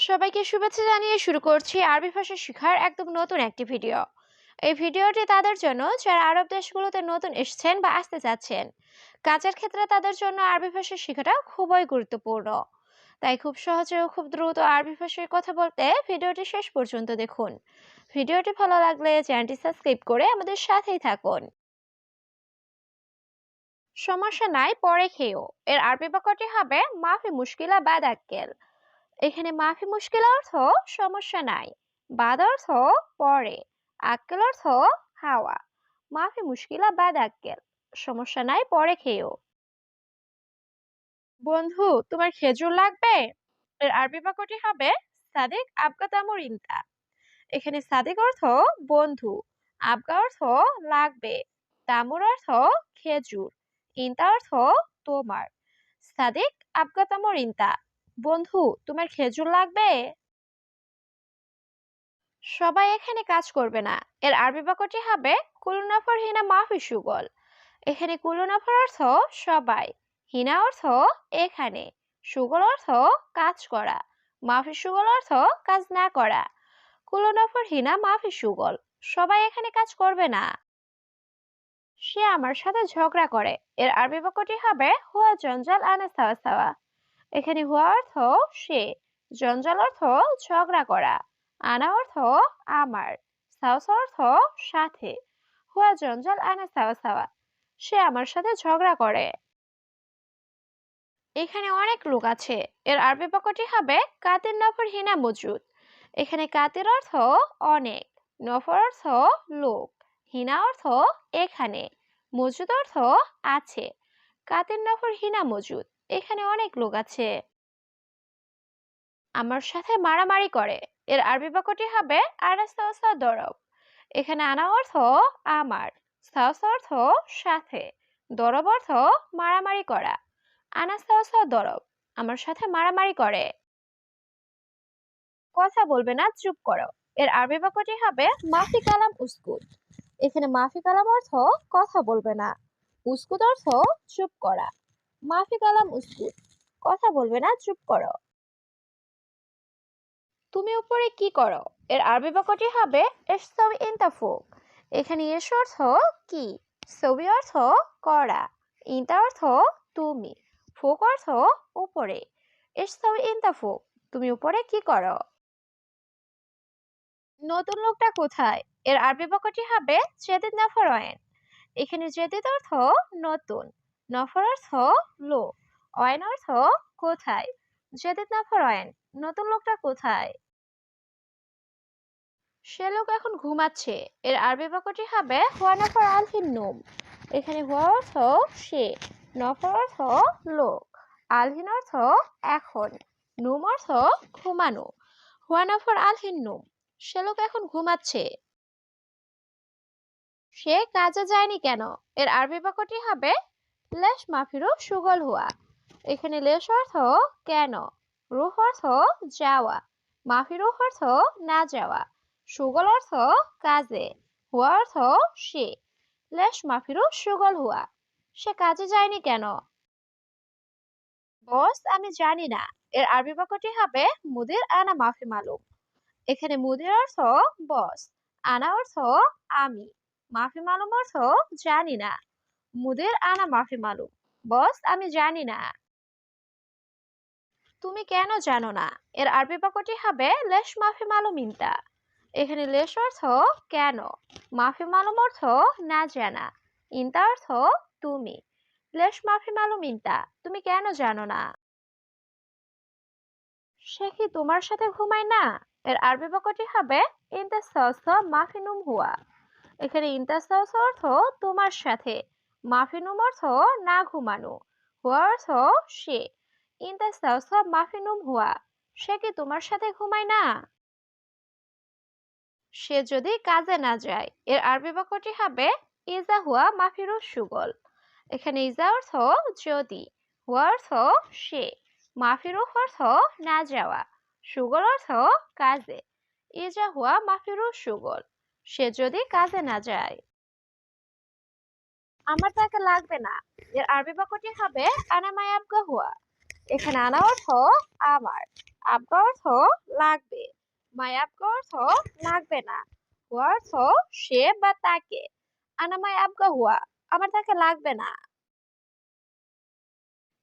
সবাইকে শুভেচ্ছা জানিয়ে শুরু করছি আরবি ভাষা শেখার একদম নতুন একটি ভিডিও। এই ভিডিওটি তাদের জন্য, যারা আরব দেশগুলোতে নতুন এসেছেন বা আসতে চাচ্ছেন, কাজের ক্ষেত্রে তাদের জন্য আরবি ভাষা শেখাটা খুবই গুরুত্বপূর্ণ। তাই খুব সহজে ও খুব দ্রুত আরবি ভাষায় কথা বলতে ভিডিওটি শেষ পর্যন্ত দেখুন। ভিডিওটি ভালো লাগলে চ্যানেলটি সাবস্ক্রাইব করে আমাদের সাথেই থাকুন। সমস্যা নাই, পরে খেয়েও। এর আরবি বাক্যটি হবে, মাফি মুশকিলা বাদ আক্কেল এখানে মাফি মুশকিল অর্থ সমস্যা নাই। বাদ অর্থ পরে, আক্কেল অর্থ খাওয়া মাফি মুশকিলা বাদ আক্কেল সমস্যা নাই পরে খেয়েও। বন্ধু, তোমার খেজুর লাগবে? এর আরবি বাক্যটি হবে সাদিক আবগা তামর ইনতা এখানে সাদিক অর্থ বন্ধু, আবগা অর্থ লাগবে, তামুর অর্থ খেজুর, ইনতা অর্থ তোমার। সাদিক আবগা তামর ইনতা বন্ধু, তোমার খেজুর লাগবে? সবাই এখানে কাজ করবে না। এর আরবি বাক্যটি হবে, কুলুনাফর হিনা মাফি সুগল। এখানে কুলুনাফর অর্থ সবাই, হিনা অর্থ এখানে, সুগল অর্থ কাজ করা, মাফি সুগল অর্থ কাজ না করা। কুলুনাফর হিনা মাফি সুগল। সবাই এখানে কাজ করবে না। সে আমার সাথে ঝগড়া করে। এর আরবি বাক্যটি হবে, হুয়া জঞ্জাল আনা সাওয়া সাওয়া। এখানে হুয়া অর্থ সে, জঞ্জাল অর্থ ঝগড়া করা, আনা অর্থ আমার, সাওস অর্থ সাথে হুয়া জঞ্জাল, আনা সাওয়া সাওয়া, সে আমার সাথে ঝগড়া করে। এখানে অনেক লোক আছে, এর আরবি বাক্যটি হবে কাতের নফর হিনা মজুদ, এখানে কাতের অর্থ অনেক, নফর অর্থ লোক, হিনা অর্থ এখানে, মজুদ অর্থ আছে, কাতের নফর হিনা মজুদ এখানে অনেক লোক আছে। আমার সাথে মারামারি করে। এর আরবি বাক্যটি হবে, আরাস্তা দরব। এখানে আনা অর্থ, আমার। অর্থ, সাথে। দরব অর্থ, মারামারি করা। আনা দরব, আমার সাথে মারামারি করে। কথা বলবে না, চুপ করো। এর আরবি বাক্যটি হবে, মাফি কালাম উস্কুত। এখানে মাফি কালাম অর্থ, কথা বলবে না। উস্কুত অর্থ, চুপ করা। মাফি কালাম উস্কুত কথা বলবে না, চুপ করো। তুমি উপরে কি করো? এর আরবি বাক্যটি হবে এসসাবি ইনতাফুক এখানে এস অর্থ কি? ছবি অর্থ করা। ইনতা অর্থ তুমি। ফুক অর্থ উপরে। এসসাবি ইনতাফুক তুমি উপরে কি করো? নতুন লোকটা কোথায়? এর আরবি বাক্যটি হবে জেদিদ নাফরয়েন এখানে জেদিদ অর্থ নতুন। নফর অর্থ লোক অয়ন অর্থ কোথায়? জেদিদ নাফর অয়ন, নতুন লোকটা কোথায়? সে লোক এখন ঘুমাচ্ছে, এর আরবি বাক্যটি হবে হুয়া নফর আলহিন নুম, এখানে হুয়া অর্থ সে, নফর অর্থ লোক আলহিন অর্থ এখন, নুম অর্থ ঘুমানো, হুয়া নফর আলহিন নুম, সে লোক এখন ঘুমাচ্ছে। সে কাজে যায়নি কেন? এর আরবি বাক্যটি হবে লেশ মাফিরু সুগল হুয়া। এখানে লেশ অর্থ কেন? রুহ অর্থ যাওয়া। মাফিরুহ অর্থ না যাওয়া। সুগল অর্থ কাজে। হুয়া অর্থ সে। লেশ মাফিরু সুগল হুয়া। সে কাজে যায়নি কেন? বস, আমি জানি না। এর আরবি বাক্যটি হবে মুদির আনা মাফি মালুম। এখানে মুদির অর্থ বস, আনা অর্থ আমি। মাফি মালুম অর্থ জানি না। মুদির আনা মাফি মালুম। বস, আমি জানি না। তুমি কেন জানো না? এর আরবি বাক্যটি হবে লেশ মাফি মালুম ইনতা। এখানে লেশ অর্থ কেন? মাফি মালুম অর্থ না জানা। ইনতা অর্থ তুমি। লেশ মাফি মালুম ইনতা। তুমি কেন জানো না? সে কি তোমার সাথে ঘুমায় না? এর আরবি বাক্যটি হবে ইনতা সস মাফিনুম হুয়া। এখানে ইনতা সস অর্থ তোমার সাথে। মাফিনুম অর্থ না ঘুমানো, হুয়া অর্থ সে। ইনতা সস মাফিনুম হুয়া, সে কি তোমার সাথে ঘুমায় না? সে যদি কাজে না যায়, এর আরবি বাক্যটি হবে ইজা হুয়া মাফিরু সুগল। এখানে ইজা অর্থ যদি, হুয়া অর্থ সে, মাফিরু অর্থ না যাওয়া, সুগল অর্থ কাজে। ইজা হুয়া মাফিরু সুগল, সে যদি কাজে না যায়। আমার তাকে লাগবে না। এর আরবি বাক্যটি হবে আনামায়াবগা হুয়া। এখানে আনা অর্থ আমার। আবগা অর্থ লাগবে। মাই আবগা অর্থ লাগবে না। হুয়া অর্থ সে বা তাকে। আনা মাই আবগা হুয়া। আমার তাকে লাগবে না।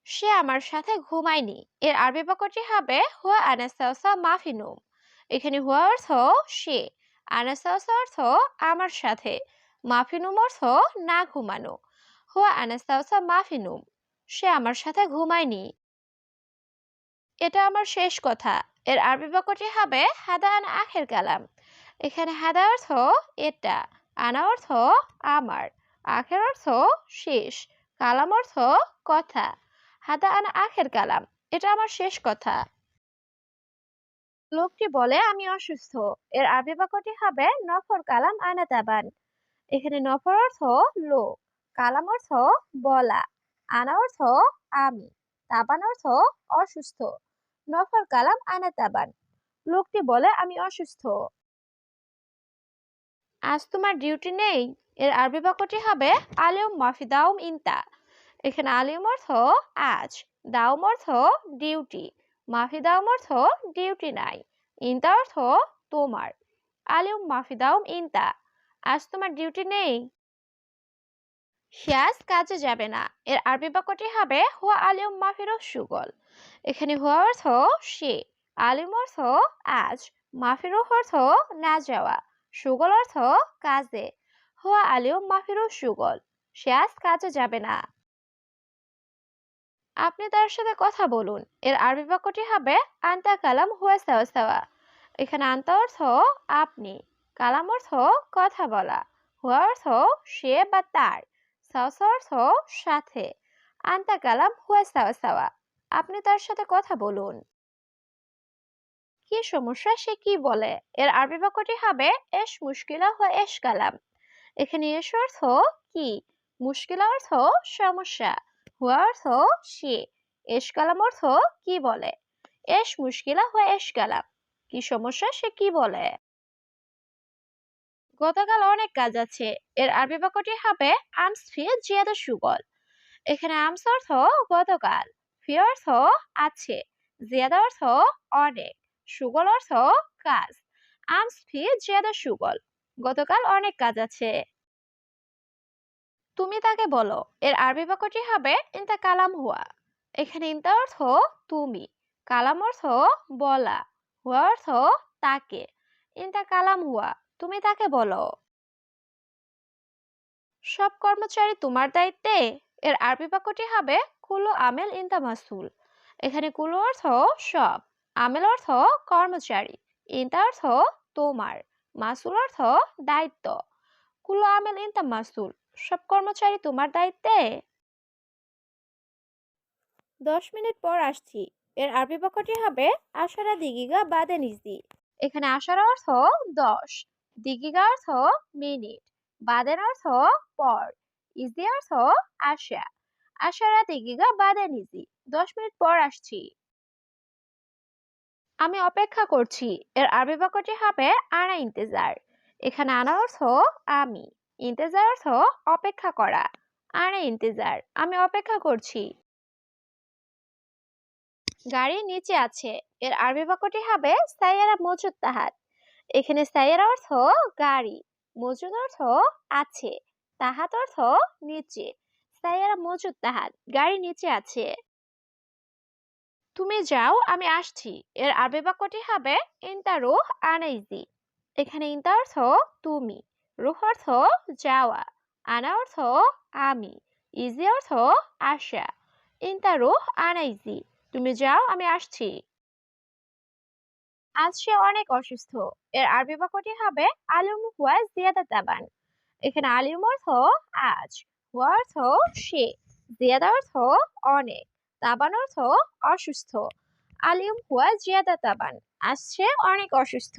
সে আমার সাথে ঘুমায়নি। এর আরবি বাক্যটি হবে, হুয়া আনাসাউসা মাফিনুম এখানে হুয়া অর্থ সে। আনাসাউসা অর্থ আমার সাথে। মাফিনুম অর্থ না ঘুমানো। হুয়া আনাসাউসা মাফিনুম সে আমার সাথে ঘুমায়নি। এটা আমার শেষ কথা। এর আরবি বাক্যটি হবে হাদা আনা আখের কালাম। এখানে হাদা অর্থ এটা, আনা অর্থ আমার, আখের অর্থ শেষ, কালাম অর্থ কথা। হাদা আনা আখের কালাম, এটা আমার শেষ কথা। লোকটি বলে, আমি অসুস্থ। এর আরবি হবে নফর কালাম আনা তাবান এখানে নফর অর্থ লোক, কালাম অর্থ বলা, আনা অর্থ আমি, তাবান অর্থ অসুস্থ নফর কালাম আনা তাবান, লোকটি বলে আমি অসুস্থ। আজ তোমার ডিউটি নেই, এর আরবি বাক্যটি হবে আলিউম মাফিদাউম ইনতা, এখানে আলিউম অর্থ আজ, দাউম অর্থ ডিউটি মাফিদাউম অর্থ ডিউটি নাই, ইনতা অর্থ তোমার আলিউম মাফিদাউম ইনতা আজ তোমার ডিউটি নেই? সে আজ কাজে যাবে না। এর আরবি বাক্যটি হবে, হুয়া আলিউম মাফির সুগল। এখানে হুয়া অর্থ সে, আলিম অর্থ আজ, মাফির অর্থ না যাওয়া, সুগল অর্থ কাজে, হুয়া আলিউম মাফির সুগল। সে আজ কাজে যাবে না। আপনি তার সাথে কথা বলুন। এর আরবি বাক্যটি হবে, আন্তা কালাম হুয়া সাওয়া সাওয়া। এখানে আন্তা অর্থ আপনি। কালাম অর্থ কথা বলা। হুয়া অর্থ সে বা তার। সাওসা অর্থ সাথে। আন্তা কালাম হুয়া সাওয়া সাওয়া আপনি তার সাথে কথা বলুন। কি সমস্যা? সে কি বলে? এর আরবি বাক্যটি হবে এস মুশকিলা হুয়া এস কালাম। এখানে এস অর্থ কি? মুশকিলা অর্থ সমস্যা। হুয়া অর্থ সে। এস কালাম অর্থ কি বলে? এস মুশকিলা হুয়া এস কালাম। কি সমস্যা? সে কি বলে? গতকাল অনেক কাজ আছে। এর আরবি বাক্যটি হবে, আমস ফি জিয়াদা সুগল। এখানে আমস অর্থ গতকাল, ফি অর্থ আছে, জিয়াদা অর্থ অনেক, সুগল অর্থ কাজ, আমস ফি জিয়াদা সুগল। গতকাল অনেক কাজ আছে। তুমি তাকে বলো, এর আরবি বাক্যটি হবে, ইনতা কালাম হুয়া। এখানে ইনতা অর্থ তুমি, কালাম অর্থ বলা, হুয়া অর্থ তাকে, ইনতা কালাম হুয়া। তুমি তাকে বলো। সব কর্মচারী তোমার দায়িত্বে? এর আরবি বাক্যটি হবে, কুলো আমেল ইনতা মাসুল। এখানে কুলো অর্থ, সব। আমেল অর্থ, কর্মচারী। ইনতা অর্থ, তোমার। মাসুল অর্থ, দায়িত্ব। কুলো আমেল ইনতা মাসুল, সব কর্মচারী তোমার দায়িত্বে? দশ মিনিট পর আসছি। এর আরবি বাক্যটি হবে, আশারা দিগিগা বাদে নিজদি এখানে আশারা অর্থ, দশ। দিগিগা অর্থ মিনিট বাদের অর্থ পর ইজি অর্থ আশা আশারা দিগিগা বাদে নিজদি দশ মিনিট পর আসছি। আমি অপেক্ষা করছি। এর আরবি বাক্যটি হবে আনা ইন্তেজার। এখানে আনা অর্থ আমি, ইন্তেজার অর্থ অপেক্ষা করা। আনা ইন্তেজার, আমি অপেক্ষা করছি। গাড়ি নিচে আছে। এর আরবি বাক্যটি হবে সাইয়ারা মজুদ তাহাত এখানে সাইয়ারা অর্থ গাড়ি, মজুদ অর্থ আছে, তাহাত অর্থ নিচে সাইয়ারা মজুদ তাহাত, গাড়ি নিচে আছে। তুমি যাও, আমি আসছি। এর আরবি বাক্যটি হবে ইন্তা রুহ আনাইজি। এখানে ইন্তা অর্থ তুমি, রুহ অর্থ যাওয়া, আনা অর্থ আমি, ইজি অর্থ আসা ইন্তা রুহ আনাইজি। তুমি যাও, আমি আসছি। আজ সে অনেক অসুস্থ। এর আরবি বাক্যটি হবে, আলিম হুয়া জিয়াদা তাবান। এখানে আলিম অর্থ আজ, হুয়া অর্থ সে, জিয়াদা অর্থ অনেক, তাবান অর্থ অসুস্থ। আলিম হুয়া জিয়াদা তাবান, আজ সে অনেক অসুস্থ।